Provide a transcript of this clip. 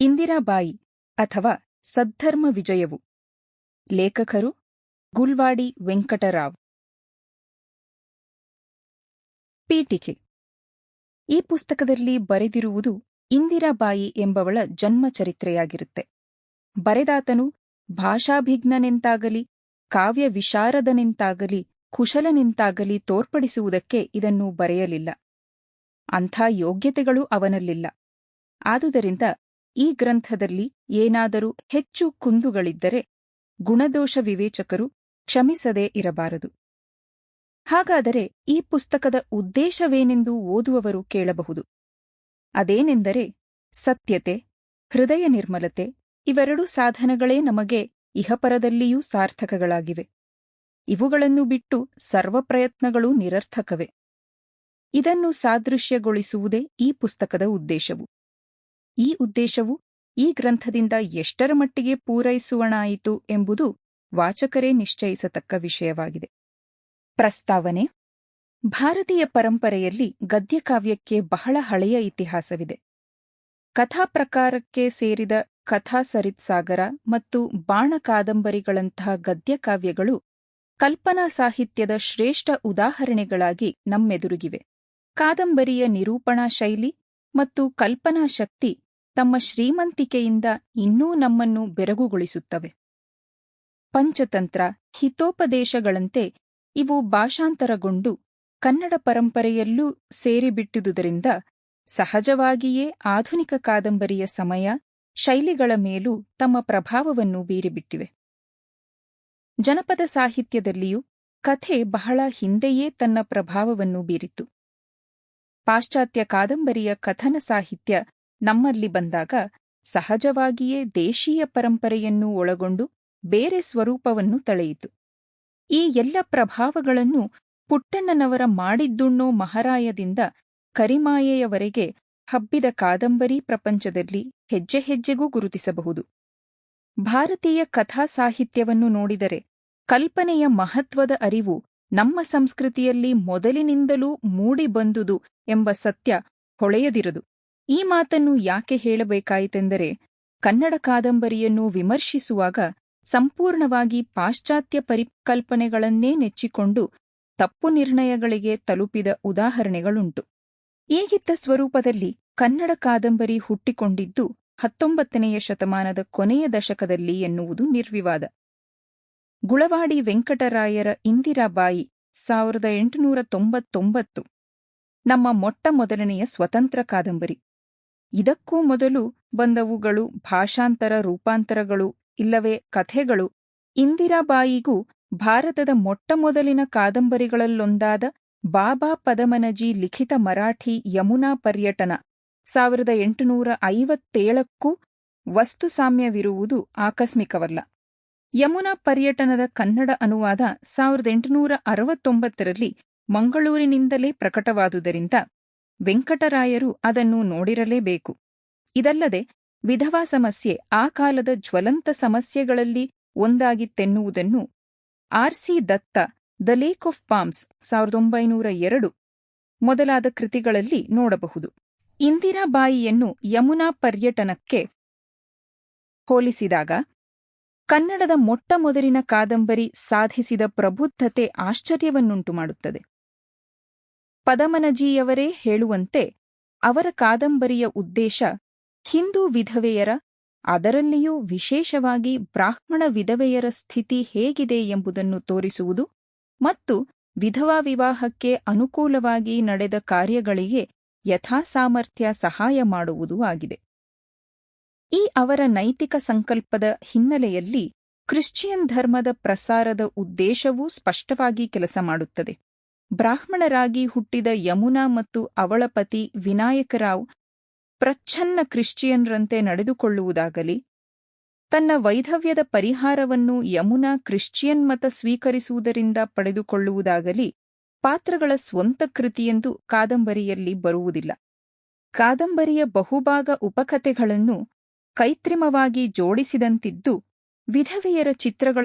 ಇಂದಿರಾಬಾಯಿ ಅಥವಾ ಸದ್ಧರ್ಮ ವಿಜಯವು. ಲೇಖಕರು ಗುಲ್ವಾಡಿ ವೆಂಕಟರಾವ್. ಪೀಠಿಕೆ. ಈ ಪುಸ್ತಕದಲ್ಲಿ ಬರೆದಿರುವುದು ಇಂದಿರಾಬಾಯಿ ಎಂಬವಳ ಜನ್ಮ ಚರಿತ್ರೆಯಾಗಿರುತ್ತೆ. ಬರೆದಾತನು ಭಾಷಾಭಿಜ್ಞನೆಂತಾಗಲಿ ಕಾವ್ಯ ವಿಶಾರದನೆಂತಾಗಲಿ ಕುಶಲನೆಂತಾಗಲಿ ತೋರ್ಪಡಿಸುವುದಕ್ಕೆ ಇದನ್ನು ಬರೆಯಲಿಲ್ಲ. ಅಂಥ ಯೋಗ್ಯತೆಗಳು ಅವನಲ್ಲಿಲ್ಲ. ಆದುದರಿಂದ ಈ ಗ್ರಂಥದಲ್ಲಿ ಏನಾದರೂ ಹೆಚ್ಚು ಕುಂದುಗಳಿದ್ದರೆ ಗುಣದೋಷ ವಿವೇಚಕರು ಕ್ಷಮಿಸದೇ ಇರಬಾರದು. ಹಾಗಾದರೆ ಈ ಪುಸ್ತಕದ ಉದ್ದೇಶವೇನೆಂದು ಓದುವವರು ಕೇಳಬಹುದು? ಅದೇನೆಂದರೆ ಸತ್ಯತೆ, ಹೃದಯ ನಿರ್ಮಲತೆ ಇವೆರಡೂ ಸಾಧನಗಳೇ ನಮಗೆ ಇಹಪರದಲ್ಲಿಯೂ ಸಾರ್ಥಕಗಳಾಗಿವೆ. ಇವುಗಳನ್ನು ಬಿಟ್ಟು ಸರ್ವ ನಿರರ್ಥಕವೆ ನಿರರ್ಥಕವೇ. ಇದನ್ನು ಸಾದೃಶ್ಯಗೊಳಿಸುವುದೇ ಈ ಪುಸ್ತಕದ ಉದ್ದೇಶವು. ಈ ಉದ್ದೇಶವು ಈ ಗ್ರಂಥದಿಂದ ಎಷ್ಟರ ಮಟ್ಟಿಗೆ ಪೂರೈಸುವಣಾಯಿತು ಎಂಬುದು ವಾಚಕರೇ ನಿಶ್ಚಯಿಸತಕ್ಕ ವಿಷಯವಾಗಿದೆ. ಪ್ರಸ್ತಾವನೆ. ಭಾರತೀಯ ಪರಂಪರೆಯಲ್ಲಿ ಗದ್ಯಕಾವ್ಯಕ್ಕೆ ಬಹಳ ಹಳೆಯ ಇತಿಹಾಸವಿದೆ. ಕಥಾ ಪ್ರಕಾರಕ್ಕೆ ಸೇರಿದ ಕಥಾಸರಿತ್ಸಾಗರ ಮತ್ತು ಬಾಣ ಕಾದಂಬರಿಗಳಂತಹ ಗದ್ಯಕಾವ್ಯಗಳು ಕಲ್ಪನಾ ಸಾಹಿತ್ಯದ ಶ್ರೇಷ್ಠ ಉದಾಹರಣೆಗಳಾಗಿ ನಮ್ಮೆದುರುಗಿವೆ. ಕಾದಂಬರಿಯ ನಿರೂಪಣಾ ಶೈಲಿ ಮತ್ತು ಕಲ್ಪನಾ ಶಕ್ತಿ ತಮ್ಮ ಶ್ರೀಮಂತಿಕೆಯಿಂದ ಇನ್ನೂ ನಮ್ಮನ್ನು ಬೆರಗುಗೊಳಿಸುತ್ತವೆ. ಪಂಚತಂತ್ರ, ಹಿತೋಪದೇಶಗಳಂತೆ ಇವು ಭಾಷಾಂತರಗೊಂಡು ಕನ್ನಡ ಪರಂಪರೆಯಲ್ಲೂ ಸೇರಿಬಿಟ್ಟಿದುದರಿಂದ ಸಹಜವಾಗಿಯೇ ಆಧುನಿಕ ಕಾದಂಬರಿಯ ಸಮಯ, ಶೈಲಿಗಳ ಮೇಲೂ ತಮ್ಮ ಪ್ರಭಾವವನ್ನು ಬೀರಿಬಿಟ್ಟಿವೆ. ಜನಪದ ಸಾಹಿತ್ಯದಲ್ಲಿಯೂ ಕಥೆ ಬಹಳ ಹಿಂದೆಯೇ ತನ್ನ ಪ್ರಭಾವವನ್ನು ಬೀರಿತು ಪಾಶ್ಚಾತ್ಯ ಕಾದಂಬರಿಯ ಕಥನ ಸಾಹಿತ್ಯ ನಮ್ಮಲ್ಲಿ ಬಂದಾಗ ಸಹಜವಾಗಿಯೇ ದೇಶೀಯ ಪರಂಪರೆಯನ್ನು ಒಳಗೊಂಡು ಬೇರೆ ಸ್ವರೂಪವನ್ನು ತಳೆಯಿತು. ಈ ಎಲ್ಲ ಪ್ರಭಾವಗಳನ್ನು ಪುಟ್ಟಣ್ಣನವರ ಮಾಡಿದ್ದುಣ್ಣೋ ಮಹಾರಾಯದಿಂದ ಕರಿಮಾಯೆಯವರೆಗೆ ಹಬ್ಬಿದ ಕಾದಂಬರಿ ಪ್ರಪಂಚದಲ್ಲಿ ಹೆಜ್ಜೆ ಹೆಜ್ಜೆಗೂ ಗುರುತಿಸಬಹುದು. ಭಾರತೀಯ ಕಥಾ ಸಾಹಿತ್ಯವನ್ನು ನೋಡಿದರೆ ಕಲ್ಪನೆಯ ಮಹತ್ವದ ಅರಿವು ನಮ್ಮ ಸಂಸ್ಕೃತಿಯಲ್ಲಿ ಮೊದಲಿನಿಂದಲೂ ಮೂಡಿಬಂದುದು ಎಂಬ ಸತ್ಯ ಹೊಳೆಯದಿರದು. ಈ ಮಾತನ್ನು ಯಾಕೆ ಹೇಳಬೇಕಾಯಿತೆಂದರೆ ಕನ್ನಡ ಕಾದಂಬರಿಯನ್ನು ವಿಮರ್ಶಿಸುವಾಗ ಸಂಪೂರ್ಣವಾಗಿ ಪಾಶ್ಚಾತ್ಯ ಪರಿಕಲ್ಪನೆಗಳನ್ನೇ ನೆಚ್ಚಿಕೊಂಡು ತಪ್ಪು ನಿರ್ಣಯಗಳಿಗೆ ತಲುಪಿದ ಉದಾಹರಣೆಗಳುಂಟು. ಈಗಿದ್ದ ಸ್ವರೂಪದಲ್ಲಿ ಕನ್ನಡ ಕಾದಂಬರಿ ಹುಟ್ಟಿಕೊಂಡಿದ್ದು ಹತ್ತೊಂಬತ್ತನೆಯ ಶತಮಾನದ ಕೊನೆಯ ದಶಕದಲ್ಲಿ ಎನ್ನುವುದು ನಿರ್ವಿವಾದ. ಗುಳವಾಡಿ ವೆಂಕಟರಾಯರ ಇಂದಿರಾಬಾಯಿ, ಸಾವಿರದ ಎಂಟುನೂರ ತೊಂಬತ್ತೊಂಬತ್ತು. ನಮ್ಮ ಮೊಟ್ಟ ಮೊದಲನೆಯ ಸ್ವತಂತ್ರ ಕಾದಂಬರಿ. ಇದಕ್ಕೂ ಮೊದಲು ಬಂದವುಗಳು ಭಾಷಾಂತರ ರೂಪಾಂತರಗಳು, ಇಲ್ಲವೇ ಕಥೆಗಳು. ಇಂದಿರಾಬಾಯಿಗೂ ಭಾರತದ ಮೊಟ್ಟಮೊದಲಿನ ಕಾದಂಬರಿಗಳಲ್ಲೊಂದಾದ ಬಾಬಾ ಪದಮನಜಿ ಲಿಖಿತ ಮರಾಠಿ ಯಮುನಾ ಪರ್ಯಟನ. ಸಾವಿರದ ಎಂಟುನೂರ ಐವತ್ತೇಳಕ್ಕೂ ವಸ್ತುಸಾಮ್ಯವಿರುವುದು ಆಕಸ್ಮಿಕವಲ್ಲ. ಯಮುನಾ ಪರ್ಯಟನದ ಕನ್ನಡ ಅನುವಾದ ಸಾವಿರದ ಎಂಟುನೂರ ಅರವತ್ತೊಂಬತ್ತರಲ್ಲಿ ಮಂಗಳೂರಿನಿಂದಲೇ ಪ್ರಕಟವಾದುದರಿಂದ ವೆಂಕಟರಾಯರು ಅದನ್ನು ನೋಡಿರಲೇಬೇಕು. ಇದಲ್ಲದೆ, ವಿಧವಾ ಸಮಸ್ಯೆ ಆ ಕಾಲದ ಜ್ವಲಂತ ಸಮಸ್ಯೆಗಳಲ್ಲಿ ಒಂದಾಗಿತ್ತೆನ್ನುವುದನ್ನು R C Dutt the lake of palms ಸಾವಿರದ ಒಂಬೈನೂರ ಎರಡು ಮೊದಲಾದ ಕೃತಿಗಳಲ್ಲಿ ನೋಡಬಹುದು. ಇಂದಿರಾಬಾಯಿಯನ್ನು ಯಮುನಾ ಪರ್ಯಟನಕ್ಕೆ ಹೋಲಿಸಿದಾಗ, ಕನ್ನಡದ ಮೊಟ್ಟಮೊದಲಿನ ಕಾದಂಬರಿ ಸಾಧಿಸಿದ ಪ್ರಬುದ್ಧತೆ ಆಶ್ಚರ್ಯವನ್ನುಂಟು ಮಾಡುತ್ತದೆ ಪದಮನಜಿಯವರೇ ಹೇಳುವಂತೆ ಅವರ ಕಾದಂಬರಿಯ ಉದ್ದೇಶ ಹಿಂದೂ ವಿಧವೆಯರ, ಅದರಲ್ಲಿಯೂ ವಿಶೇಷವಾಗಿ ಬ್ರಾಹ್ಮಣ ವಿಧವೆಯರ ಸ್ಥಿತಿ ಹೇಗಿದೆ ಎಂಬುದನ್ನು ತೋರಿಸುವುದು ಮತ್ತು ವಿಧವಾ ವಿವಾಹಕ್ಕೆ ಅನುಕೂಲವಾಗಿ ನಡೆದ ಕಾರ್ಯಗಳಿಗೆ ಯಥಾಸಾಮರ್ಥ್ಯ ಸಹಾಯ ಮಾಡುವುದೂ ಆಗಿದೆ. ಈ ಅವರ ನೈತಿಕ ಸಂಕಲ್ಪದ ಹಿನ್ನೆಲೆಯಲ್ಲಿ ಕ್ರಿಶ್ಚಿಯನ್ ಧರ್ಮದ ಪ್ರಸಾರದ ಉದ್ದೇಶವೂ ಸ್ಪಷ್ಟವಾಗಿ ಕೆಲಸ ಮಾಡುತ್ತದೆ. ಬ್ರಾಹ್ಮಣರಾಗಿ ಹುಟ್ಟಿದ ಯಮುನಾ ಮತ್ತು ಅವಳ ಪತಿ ವಿನಾಯಕರಾವ್ ಪ್ರಚ್ಛನ್ನ ಕ್ರಿಶ್ಚಿಯನ್ರಂತೆ ನಡೆದುಕೊಳ್ಳುವುದಾಗಲಿ, ತನ್ನ ವೈಧವ್ಯದ ಪರಿಹಾರವನ್ನು ಯಮುನಾ ಕ್ರಿಶ್ಚಿಯನ್ ಮತ ಸ್ವೀಕರಿಸುವುದರಿಂದ ಪಡೆದುಕೊಳ್ಳುವುದಾಗಲಿ, ಪಾತ್ರಗಳ ಸ್ವಂತ ಕೃತಿಯೆಂದು ಕಾದಂಬರಿಯಲ್ಲಿ ಬರುವುದಿಲ್ಲ. ಕಾದಂಬರಿಯ ಬಹುಭಾಗ ಉಪಕಥೆಗಳನ್ನು ಕೈತ್ರಿಮವಾಗಿ ಜೋಡಿಸಿದಂತಿದ್ದು, ವಿಧವೆಯರ ಚಿತ್ರಗಳ